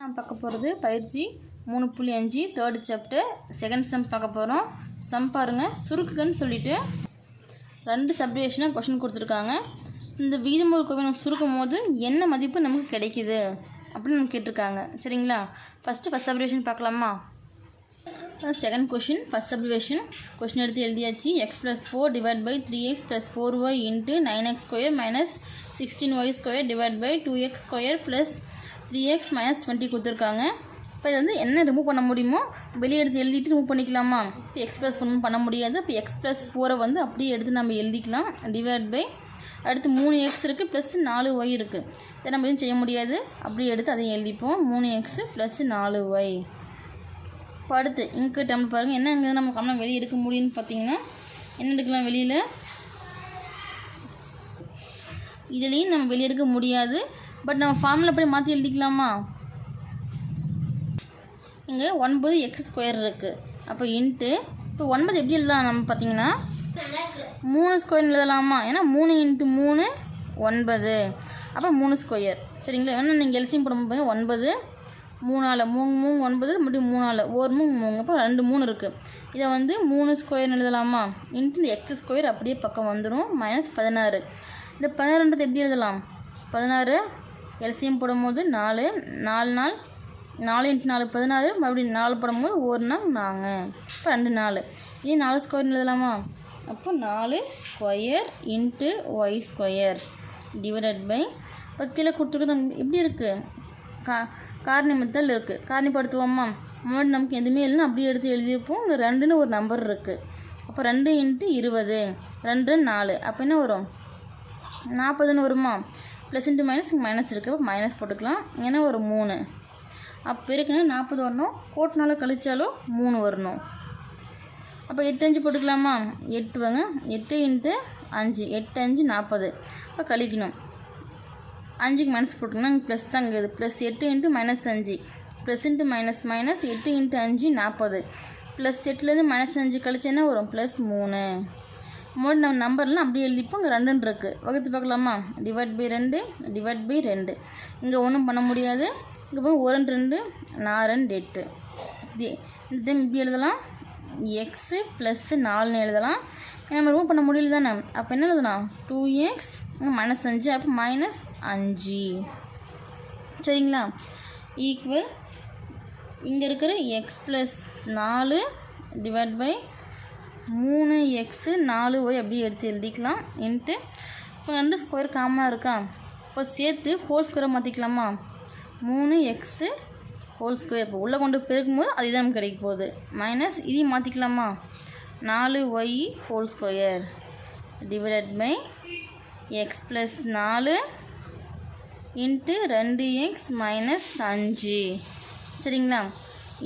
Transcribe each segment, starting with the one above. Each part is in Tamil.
நான் பார்க்க போகிறது பயிற்சி மூணு புள்ளி அஞ்சு தேர்ட் சாப்டர் செகண்ட் சம் பார்க்க போகிறோம் சம் பாருங்கள் சுருக்குன்னு சொல்லிட்டு ரெண்டு சப்டிவேஷனாக கொஷின் கொடுத்துருக்காங்க. இந்த விகிதமுறு கோவை நம்ம சுருக்கும் போது என்ன மதிப்பு நமக்கு கிடைக்குது அப்படின்னு நம்ம கேட்டிருக்காங்க. சரிங்களா? ஃபஸ்ட்டு ஃபஸ்ட் சப்டிவேஷன் பார்க்கலாமா? Second question first subdivision question எடுத்து எழுதியாச்சு. X plus four divide by three x plus four y into nine x square minus sixteen y square divide by two x square plus three x minus twenty கொடுத்துருக்காங்க. இப்போ இது வந்து என்ன ரிமூவ் பண்ண முடியுமோ வெளியே எடுத்து எழுதிட்டு ரிமூவ் பண்ணிக்கலாமா? இப்போ எக்ஸ் ப்ளஸ் ஒன்றும் பண்ண முடியாது. இப்போ எக்ஸ் ப்ளஸ் ஃபோரை வந்து அப்படியே எடுத்து நம்ம எழுதிக்கலாம். டிவைட் பை அடுத்து மூணு எக்ஸ் இருக்குது ப்ளஸ் நாலு ஒய் இருக்குது இதை நம்ம எதுவும் செய்ய முடியாது. அப்படியே எடுத்து அதையும் எழுதிப்போம். மூணு எக்ஸு ப்ளஸ் நாலு ஒய் இப்போ அடுத்து இங்கு டேர்ம் பாருங்கள் என்ன இங்கே நம்ம கம்மலாம் வெளியே எடுக்க முடியும்னு பார்த்தீங்கன்னா என்ன எடுக்கலாம் வெளியில்? இதுலேயும் நம்ம வெளியே எடுக்க முடியாது. பட் நம்ம ஃபார்முலா அப்படியே மாற்றி எழுதிக்கலாமா? இங்கே ஒன்பது எக்ஸ் ஸ்கொயர் இருக்குது அப்போ இன்ட்டு இப்போ ஒன்பது எப்படி எழுதலாம் நம்ம பார்த்தீங்கன்னா மூணு ஸ்கொயர் எழுதலாமா? ஏன்னா மூணு இன்ட்டு மூணு ஒன்பது. அப்போ மூணு ஸ்கொயர் சரிங்களா? வேணா நீங்கள் எல்சியம் போடும்போது ஒன்பது மூணால் மூணு மூணு ஒன்பது மறுபடியும் மூணால். ஒரு மூணு மூணு. அப்போ ரெண்டு மூணு இருக்குது இதை வந்து மூணு ஸ்கொயர் எழுதலாமா? இன்ட்டு இந்த எக்ஸ் ஸ்கொயர் அப்படியே பக்கம் வந்துடும் மைனஸ் பதினாறு. இந்த பதினாறுன்றது எப்படி எழுதலாம்? பதினாறு எல்சியம் போடும்போது நாலு நாலு நாள் நாலு இன்ட்டு நாலு பதினாறு மறுபடியும் நாலு போடும்போது ஒரு நாள் நாங்கள் இப்போ ரெண்டு நாலு. இதே நாலு ஸ்கொயர் எழுதலாமா? அப்போ நாலு square into y square divided by இப்போ கீழே கொடுத்துருக்கோம் எப்படி இருக்குது கா காரணிமத்தல் இருக்குது காரணிப்படுத்துவோமா? முன்னாடி நமக்கு எதுவுமே இல்லைன்னா அப்படியே எடுத்து எழுதியிருப்போம். இங்கே ரெண்டுன்னு ஒரு நம்பர் இருக்குது அப்போ ரெண்டு இன்ட்டு இருபது. ரெண்டு நாலு. அப்போ என்ன வரும்? நாற்பதுன்னு வருமா? ப்ளஸ் இன்ட்டு மைனஸ் மைனஸ் இருக்குது மைனஸ் போட்டுக்கலாம். ஏன்னா ஒரு மூணு. அப்போ இருக்குன்னா நாற்பது வரணும். கோட்டினால கழிச்சாலும் மூணு வரணும். அப்போ எட்டு அஞ்சு போட்டுக்கலாமா? எட்டு வாங்க. எட்டு இன்ட்டு அஞ்சு. எட்டு அஞ்சு நாற்பது. அப்போ கழிக்கணும். அஞ்சுக்கு மைனஸ் போட்டுக்கணும். ப்ளஸ் தான் இருக்குது ப்ளஸ் எட்டு இன்ட்டு மைனஸ் அஞ்சு. ப்ளஸ் இன்ட்டு மைனஸ் மைனஸ் எட்டு இன்ட்டு அஞ்சு நாற்பது. ப்ளஸ் எட்டுலேருந்து மைனஸ் அஞ்சு கழிச்சேன்னா வரும்? ப்ளஸ் மூணு. மூணு நம்ம நம்பர்லாம் அப்படியே எழுதிப்போம் இங்கே ரெண்டுன்னு இருக்குது வகுத்து பார்க்கலாமா? டிவைட் பை ரெண்டு டிவைட் பை ரெண்டு. இங்கே ஒன்றும் பண்ண முடியாது. இங்கே போய் ஒரு ரெண்டு நாலு ரெண்டு எட்டு இந்த டைம் இப்படி எழுதலாம். எக்ஸு ப்ளஸ்ஸு நாலுன்னு எழுதலாம். நம்ம ரூம் பண்ண முடியல தானே? அப்போ என்ன எழுதலாம் டூ எக்ஸ் மைனஸ் அஞ்சு அப்போ மைனஸ் அஞ்சு. சரிங்களா? ஈக்குவல் இங்கே இருக்கிற எக்ஸ் ப்ளஸ் நாலு டிவைட் பை மூணு எக்ஸு நாலு ஒய் அப்படியே எடுத்து எழுதிக்கலாம். இன்ட்டு இப்போ ரெண்டு ஸ்கொயர் காமனாக இருக்கா? இப்போ சேர்த்து ஹோல் ஸ்கொயரை மாற்றிக்கலாமா மூணு எக்ஸு ஹோல் ஸ்கொயர் இப்போ உள்ளே கொண்டு பெருக்கும் போது அதுதான் தான் கிடைக்க போகுது. மைனஸ் இதையும் மாற்றிக்கலாமா நாலு y whole square divided by x plus நாலு இன்ட்டு ரெண்டு எக்ஸ் மைனஸ் அஞ்சு. சரிங்களா?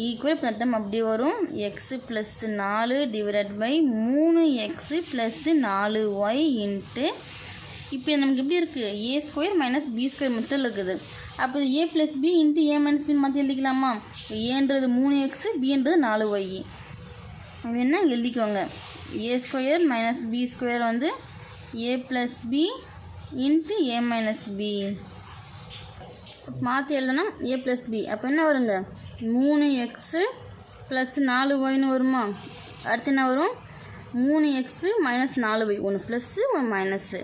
ஈக்குவல் இப்போ அப்படி வரும். எக்ஸு ப்ளஸ்ஸு நாலு டிவைடட் பை மூணு எக்ஸு ப்ளஸ்ஸு நாலு ஒய் இன்ட்டு இப்போ நமக்கு எப்படி இருக்குது A square minus B square மொத்தம் இருக்குது. அப்போ A plus B into A minus பின்னு மாற்றி எழுதிக்கலாமா? ஏன்றது மூணு எக்ஸு பின்றது நாலு ஒய் அப்படின்னா எழுதிக்கோங்க. A square minus B square வந்து A plus B into A minus B மாற்றி எழுதனா ஏ ப்ளஸ் பி அப்போ என்ன வருங்க? மூணு எக்ஸு ப்ளஸ் நாலு ஒய்னு வருமா? அடுத்து என்ன வரும்? மூணு எக்ஸு மைனஸ் நாலு ஒய் ஒன்று ப்ளஸ்ஸு ஒன்று minus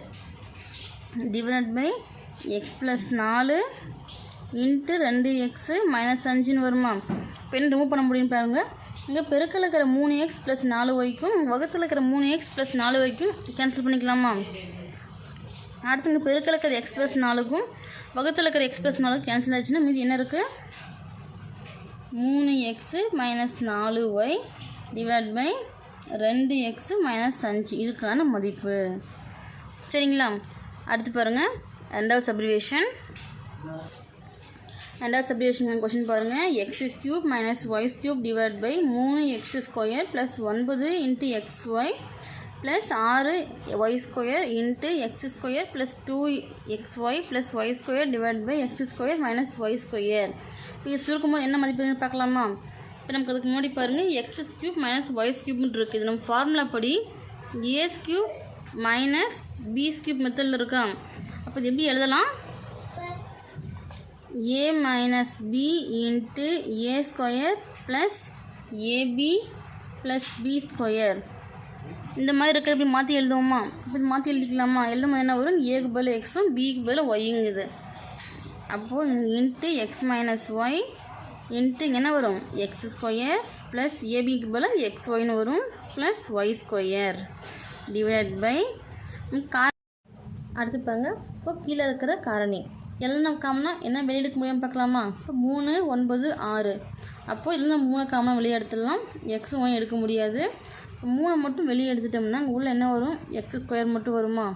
divide by x plus நாலு இன்ட்டு ரெண்டு எக்ஸு மைனஸ் அஞ்சுன்னு வருமா? இப்போ என்ன ரிமூவ் பண்ண முடியும்னு பாருங்கள் இங்கே பெருக்கில் இருக்கிற மூணு எக்ஸ் ப்ளஸ் நாலு ஒய்க்கும் வகுத்தில் இருக்கிற மூணு எக்ஸ் ப்ளஸ் நாலு ஒய்க்கும் கேன்சல் பண்ணிக்கலாமா? அடுத்து இங்கே பெருக்கில் இருக்கிற எக்ஸ் ப்ளஸ் நாலுக்கும் வகுத்தில் இருக்கிற எக்ஸ் ப்ளஸ் நாலுக்கும் கேன்சல் ஆச்சுன்னா மீதி என்ன இருக்குது மூணு எக்ஸு மைனஸ் நாலு ஒய் டிவைட் பை ரெண்டு எக்ஸு மைனஸ் அஞ்சு. இதுக்கான மதிப்பு. சரிங்களா? அடுத்து பாருங்கள் ரெண்டாவது சப்ரிவேஷன் ரெண்டாவது சப்ரிவேஷன் கொஷின் பாருங்கள் x cube minus y cube divide by மூணு எக்ஸ் ஸ்கொயர் ப்ளஸ் ஒன்பது இன்ட்டு எக்ஸ் ஒய் ப்ளஸ் ஆறு y square into x square plus two x y plus y square divide by x square minus y square இப்போ இது சுருக்கும்போது என்ன மதிப்புன்னு பார்க்கலாமா? இப்போ நமக்கு அதுக்கு முன்னாடி பாருங்கள் எக்ஸஸ் கியூப் மைனஸ் ஒய்ஸ் கியூப்னு இருக்குது இது நம்ம ஃபார்முலா படி A's cube minus B's cube மெத்தடில் இருக்கா? அப்போ இது எப்படி எழுதலாம்? A minus B into A square plus AB plus B square இந்த மாதிரி இருக்கிற இப்படி மாற்றி எழுதுவோமா? இப்படி மாற்றி எழுதிக்கலாமா? எழுதும் என்ன வரும்? ஏக்கு பதில் எக்ஸும் பிக்கு பதில் ஒய்யுங்குது அப்போது into x minus y into இங்கே என்ன வரும்? எக்ஸ் ஸ்கொயர் ப்ளஸ் ஏபிக்கு போல் எக்ஸ் ஒய்னு வரும் plus y square divide by கா அடுத்து பாருங்க. இப்போ கீழே இருக்கிற காரணி. எல்லாம் நம்ம காமனா என்ன வெளியெடுக்க முடியாமல் பார்க்கலாமா? இப்போ மூணு ஒன்பது ஆறு. அப்போது இதில் மூணு காமனாக வெளியே எடுத்துடலாம். எக்ஸும் ஒய் எடுக்க முடியாது. மூணை மட்டும் வெளியே எடுத்துட்டோம்னா அங்கே உள்ளே என்ன வரும்? எக்ஸ் ஸ்கொயர் மட்டும் வருமா?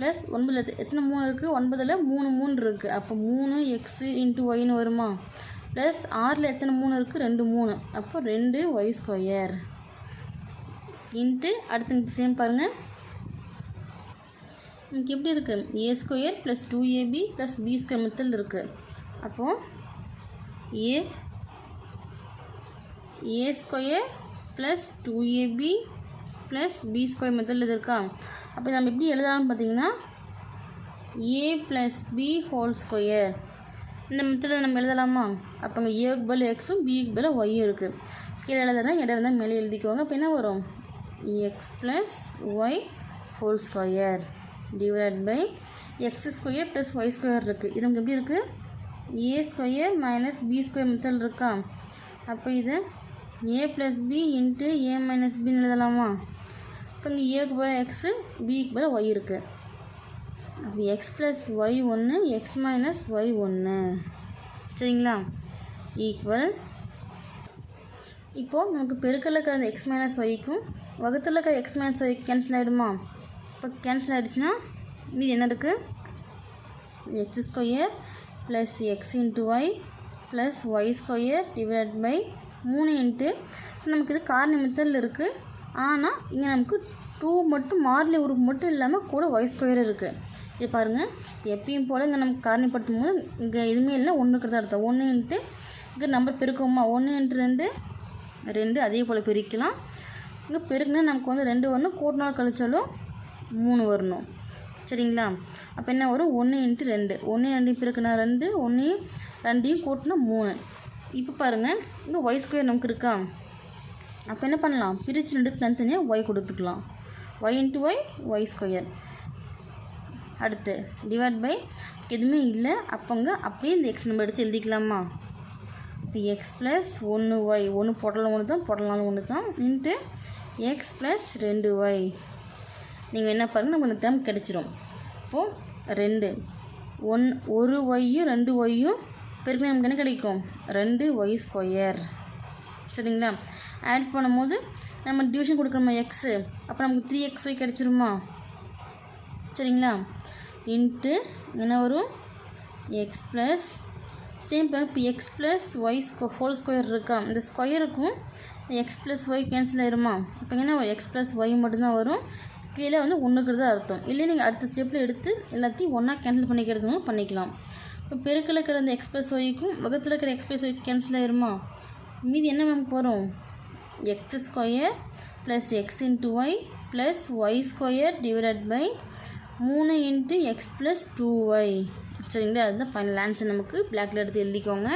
ப்ளஸ் ஒன்பதில் எத்தனை மூணு இருக்குது ஒன்பதில் மூணு மூணு இருக்குது அப்போ மூணு எக்ஸு இன்ட்டு ஒய்னு வருமா? ப்ளஸ் ஆறில் எத்தனை மூணு இருக்குது ரெண்டு மூணு. அப்போ ரெண்டு ஒய் ஸ்கொயர் இன்ட்டு அடுத்து சேம் பாருங்கள் நமக்கு எப்படி இருக்குது A square plus two AB plus B square method இருக்குது அப்போது A A square plus two AB plus B square method இது இருக்கா? அப்போ நம்ம எப்படி எழுதலாம்னு பார்த்தீங்கன்னா A plus B whole square இந்த மெத்தடில் நம்ம எழுதலாமா? அப்போ ஏக்கு பதில் எக்ஸும் பிக்கு பதில் ஒய்யும் இருக்குது கீழே எழுதுனா இடம் இருந்தால் மேலே எழுதிக்கோங்க. அப்போ என்ன வரும்? X plus y whole square divide by x square plus y square இருக்குது இது நமக்கு எப்படி இருக்குது A square minus B square method இருக்கா? அப்போ இது A plus B into A minus பின்னு எழுதலாமா? E இப்போ இங்கே ஏக்கு பதில் எக்ஸு பிக்கு பதில் ஒய் இருக்குது அப்போ எக்ஸ் ப்ளஸ் ஒய் ஒன்று எக்ஸ் மைனஸ் ஒய் ஒன்று சரிங்களா? ஈக்குவல் இப்போது நமக்கு பெருக்கல்ல இருக்கிற அந்த எக்ஸ் மைனஸ் ஒய்க்கும் வகுத்தில் இருக்கிற எக்ஸ் மைனஸ் ஒய் கேன்சல் ஆகிடுமா இப்போ கேன்சல் ஆகிடுச்சுன்னா மீதி என்ன இருக்குது x square plus x into y plus y square divide by மூணு இன்ட்டு நமக்கு இது கார் மெத்தடில் இருக்குது ஆனால் இங்கே நமக்கு டூ மட்டும் மாறிலி உறுப்பு மட்டும் இல்லாமல் கூட ஒய் ஸ்கொயர் இருக்குது இது பாருங்கள் எப்பயும் போல் இங்கே நமக்கு காரணிப்படுத்தும் போது இங்கே எதுவுமே இல்லை ஒன்று இருக்கிறதா அர்த்தம். ஒன்று இன்ட்டு இங்கே நம்பர் பெருக்கோமா ஒன்று இன்ட்டு ரெண்டு ரெண்டு அதே போல் பிரிக்கலாம். இங்கே பெருக்குனா நமக்கு வந்து ரெண்டு வரணும். கூட்டினாலும் கழிச்சாலும் மூணு வரணும். சரிங்களா? அப்போ என்ன வரும்? ஒன்று இன்ட்டு ரெண்டு. ஒன்று ரெண்டையும் பிறக்குனா ரெண்டு ஒன்றையும் ரெண்டையும் கூட்டினா மூணு. இப்போ பாருங்கள் இங்கே ஒய் ஸ்கொயர் நமக்கு இருக்கா? அப்போ என்ன பண்ணலாம்? பிரித்து ரெண்டு தனித்தனியாக ஒய் கொடுத்துக்கலாம். Y into y y square அடுத்து டிவைட் பை எதுவுமே இல்லை. அப்போங்க அப்படியே இந்த எக்ஸ் நம்ம எடுத்து எழுதிக்கலாமா? இப்போ எக்ஸ் ப்ளஸ் ஒன்று ஒய் ஒன்று போடலாம் ஒன்று தான் போடலாம் ஒன்று தான். இன்ட்டு எக்ஸ் ப்ளஸ் ரெண்டு ஒய் நீங்கள் என்ன பாருங்கள் நமக்கு இந்த டேர்ம் கிடச்சிரும். இப்போது ரெண்டு. ஒன் ஒரு ஒய்யும் ரெண்டு ஒய்யும் பெருக்கி நமக்கு என்ன கிடைக்கும்? ரெண்டு ஒய் ஸ்கொயர் சரிங்களா? ஆட் பண்ணும்போது நம்ம டிவிஷன் கொடுக்குறோமா எக்ஸு அப்போ நமக்கு த்ரீ எக்ஸ் ஒய் கிடச்சிருமா? சரிங்களா? இன்ட்டு என்ன வரும்? எக்ஸ் ப்ளஸ் சேம் இப்போ எக்ஸ் ப்ளஸ் ஒய் ஸ்கொ ஹோல் ஸ்கொயர் இருக்கா? இந்த ஸ்கொயருக்கும் எக்ஸ் ப்ளஸ் ஒய் கேன்சல் ஆயிருமா? இப்போ என்ன எக்ஸ் ப்ளஸ் ஒய் மட்டும்தான் வரும். கீழே வந்து ஒன்றுக்கிறது அர்த்தம். இல்லை நீங்கள் அடுத்த ஸ்டெப்பில் எடுத்து எல்லாத்தையும் ஒன்றா கேன்சல் பண்ணிக்கிறதுனாலும் பண்ணிக்கலாம். இப்போ பெருக்கில் இருக்கிற அந்த எக்ஸ்பிரஸ் ஒய்க்கும் வகத்தில் இருக்கிற எக்ஸ்பிரஸ் ஒய் கேன்சல் ஆயிருமா? மீதி என்ன நமக்கு வரும்? X square plus x into y plus y square divided by மூணு into x plus two y சரிங்களா? அதுதான் ஃபைனல் ஆன்சர் நமக்கு. பிளாக்ல எடுத்து எழுதிக்கோங்க.